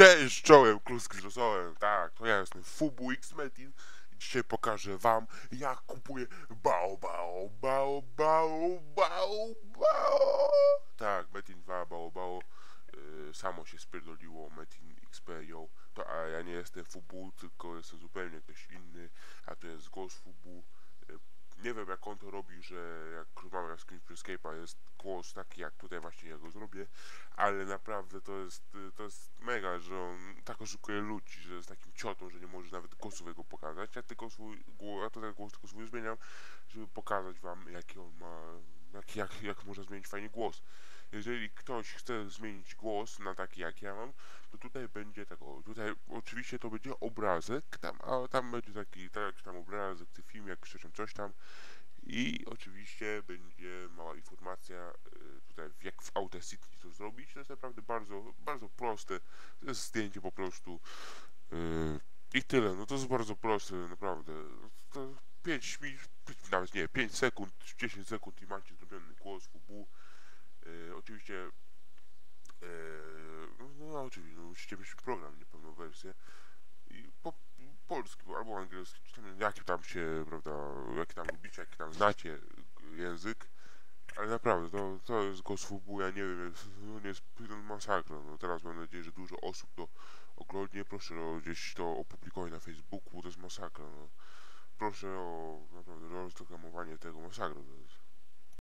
Cześć, czołem, kluski z. Tak, to ja jestem Fubu X Metin. I Dzisiaj pokażę wam, jak kupuję bao, bao, bao, bao, bao, bao. Tak, Metin 2, bao, bao. Yy, samo się spierdoliło, Metin XP, yo. To, a ja nie jestem Fubu, tylko jestem zupełnie ktoś inny, a to jest głos Fubu. Nie wiem jak on to robi, że jak rozmawiam z kimś przez Skype'a jest głos taki jak tutaj właśnie ja go zrobię, ale naprawdę to jest, to jest mega, że on tak oszukuje ludzi, że jest takim ciotą, że nie może nawet głosu jego pokazać. Ja tylko swój ja tutaj głos tylko swój zmieniam, żeby pokazać wam jaki on ma, jak, jak, jak można zmienić fajnie głos. Jeżeli ktoś chce zmienić głos na taki jak ja mam, to tutaj będzie tak, o, tutaj oczywiście to będzie obrazek, tam, a tam będzie taki, tak jak tam obrazek, ty film, jak tam, coś tam. I oczywiście będzie mała informacja y, tutaj, jak w Audacity to zrobić. To jest naprawdę bardzo, bardzo proste. To jest zdjęcie po prostu. y, I tyle. No to jest bardzo proste, naprawdę. To 5 minut, nie, 5 sekund, 10 sekund i macie zrobiony głos WB. Y, oczywiście y, no oczywiście, no, musicie mieć program, nie pełną wersję. I po polski albo angielski, czy tam, jaki tam się, prawda, jaki tam lubicie, jaki tam znacie język, ale naprawdę, to, to jest głos FUBU, ja nie wiem, jest, no, jest no, masakra, no teraz mam nadzieję, że dużo osób to oglądnie, proszę no, gdzieś to opublikować na Facebooku, to jest masakra, no. proszę o naprawdę rozdohamowanie tego masakru.